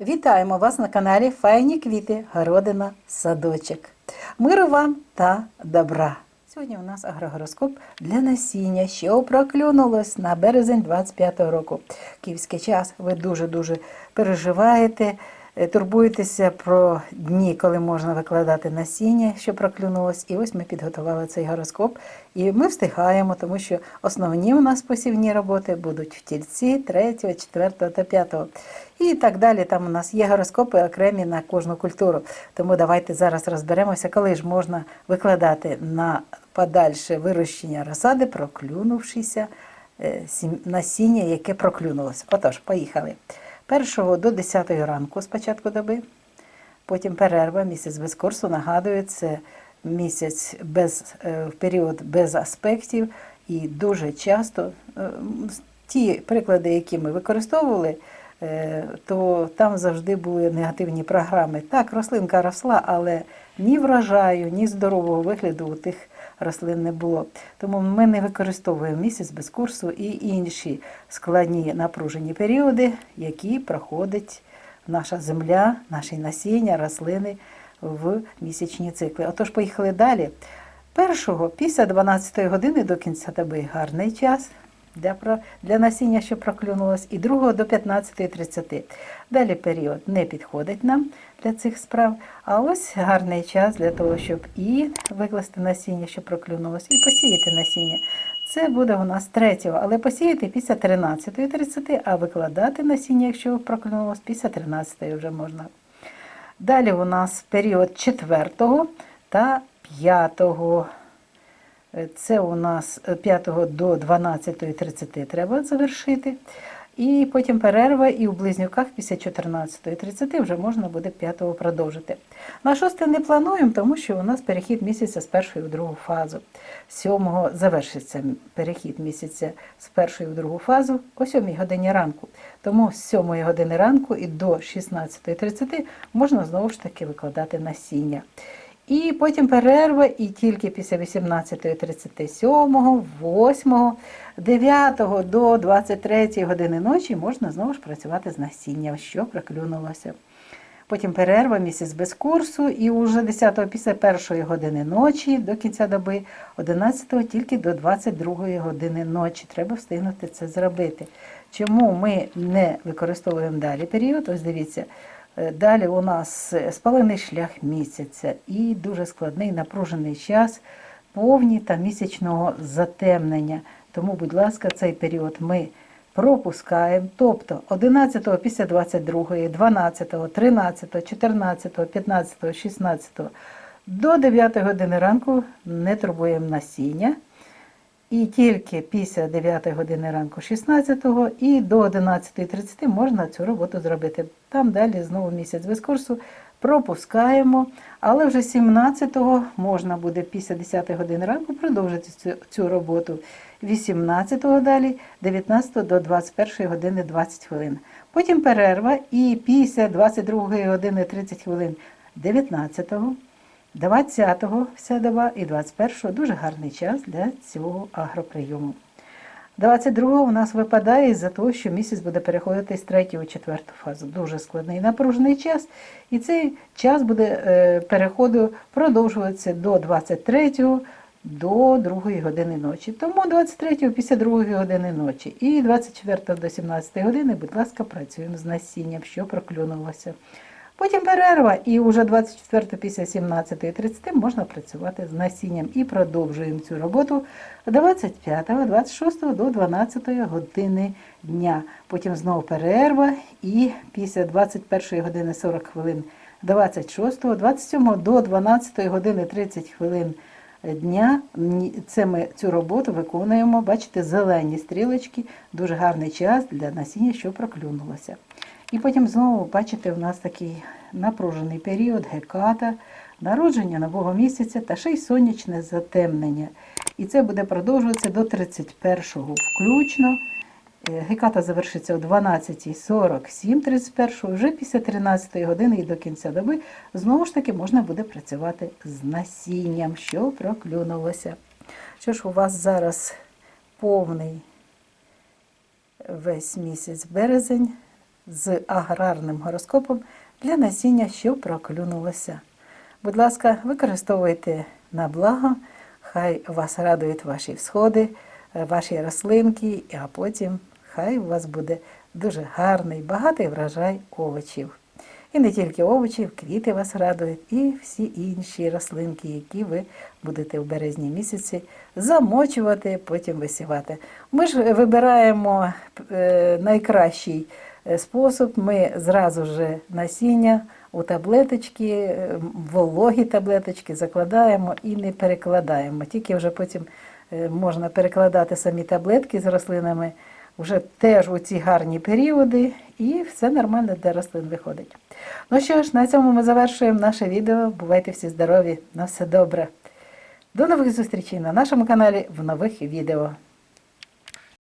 Вітаємо вас на каналі Файні квіти, городина, садочок. Миру вам та добра. Сьогодні у нас агрогороскоп для насіння, що проклюнулось на березень 25-го року. Київський час ви дуже-дуже переживаєте, турбуєтеся про дні, коли можна викладати насіння, що проклюнулось. І ось ми підготували цей гороскоп. І ми встигаємо, тому що основні у нас посівні роботи будуть в тільці 3, 4 та 5. І так далі. Там у нас є гороскопи окремі на кожну культуру. Тому давайте зараз розберемося, коли ж можна викладати на подальше вирощення розсади, проклюнувшися е, насіння, яке проклюнулося. Отож, поїхали. 1 до 10 ранку спочатку доби, потім перерва, місяць без курсу. Нагадую, це місяць без, е, в період без аспектів, і дуже часто е, ті приклади, які ми використовували, е, то там завжди були негативні програми. Так, рослинка росла, але ні врожаю, ні здорового вигляду у тих рослин не було. Тому ми не використовуємо місяць без курсу і інші складні напружені періоди, які проходить наша земля, наші насіння, рослини в місячні цикли. Отож, поїхали далі. Першого після 12 години до кінця доби гарний час для, для насіння, що проклюнулось, і другого до 15.30. Далі період не підходить нам для цих справ. А ось гарний час для того, щоб і викласти насіння, що проклюнулось, і посіяти насіння. Це буде у нас третього, але посіяти після 13.30, а викладати насіння, якщо проклюнулось, після 13 вже можна. Далі у нас період 4 та 5. Е, Це у нас е, 5 до 12.30 треба завершити. І потім перерва, і у близнюках після 14.30 вже можна буде 5-го продовжити. На 6 не плануємо, тому що у нас перехід місяця з першої в другу фазу. 7-го завершиться перехід місяця з першої в другу фазу о 7 годині ранку. Тому з 7 години ранку і до 16.30 можна знову ж таки викладати насіння. І потім перерва, і тільки після 18.37, 8, 9 до 23 години ночі можна знову ж працювати з насінням, що проклюнулося. Потім перерва, місяць без курсу, і уже 10 після першої години ночі до кінця доби, 11 тільки до 22 години ночі. Треба встигнути це зробити. Чому ми не використовуємо далі період? Ось дивіться. Е, Далі у нас е, спалений шлях місяця і дуже складний напружений час повні та місячного затемнення. Тому, будь ласка, цей період ми пропускаємо. Тобто 11 після 22, 12, 13, 14, 15, 16 до 9 години ранку не турбуємо насіння. І тільки після 9 години ранку 16-го і до 11.30 можна цю роботу зробити. Там далі знову місяць без курсу пропускаємо, але вже 17-го можна буде після 10 години ранку продовжити цю, цю роботу. 18-го далі, 19 до 21 години 20 хвилин. Потім перерва і після 22 години 30 хвилин 19-го 20-го вся доба і 21-го дуже гарний час для цього агроприйому. 22-го у нас випадає із-за того, що місяць буде переходити з 3 у 4 фазу. Дуже складний напружений час. І цей час буде е, переходу продовжуватися до 23-го до 2 години ночі. Тому 23-го після 2 години ночі і 24 до 17 години, будь ласка, працюємо з насінням, що проклюнулося. Потім перерва, і вже 24 після 17.30 можна працювати з насінням. І продовжуємо цю роботу 25, 26 до 12 години дня. Потім знову перерва, і після 21 години 40 хвилин 26, 27 до 12 години 30 хвилин дня. Це ми цю роботу виконуємо. Бачите, зелені стрілочки, дуже гарний час для насіння, що проклюнулося. І потім знову, бачите, у нас такий напружений період, геката, народження нового місяця та ще й сонячне затемнення. І це буде продовжуватися до 31-го включно. Е, Геката завершиться о 12.47, 31 вже після 13 години і до кінця доби знову ж таки можна буде працювати з насінням, що проклюнулося. Що ж у вас зараз повний весь місяць березень, з аграрним гороскопом для насіння, що проклюнулося. Будь ласка, використовуйте на благо, хай вас радують ваші всходи, ваші рослинки, а потім хай у вас буде дуже гарний, багатий врожай овочів. І не тільки овочів, квіти вас радують, і всі інші рослинки, які ви будете в березні місяці замочувати, потім висівати. Ми ж вибираємо е, найкращий спосіб. Ми зразу ж насіння у таблеточки, е, вологі таблеточки закладаємо і не перекладаємо. Тільки вже потім е, можна перекладати самі таблетки з рослинами вже теж у ці гарні періоди, і все нормально для рослин виходить. Ну що ж, на цьому ми завершуємо наше відео. Бувайте всі здорові, на все добре. До нових зустрічей на нашому каналі в нових відео.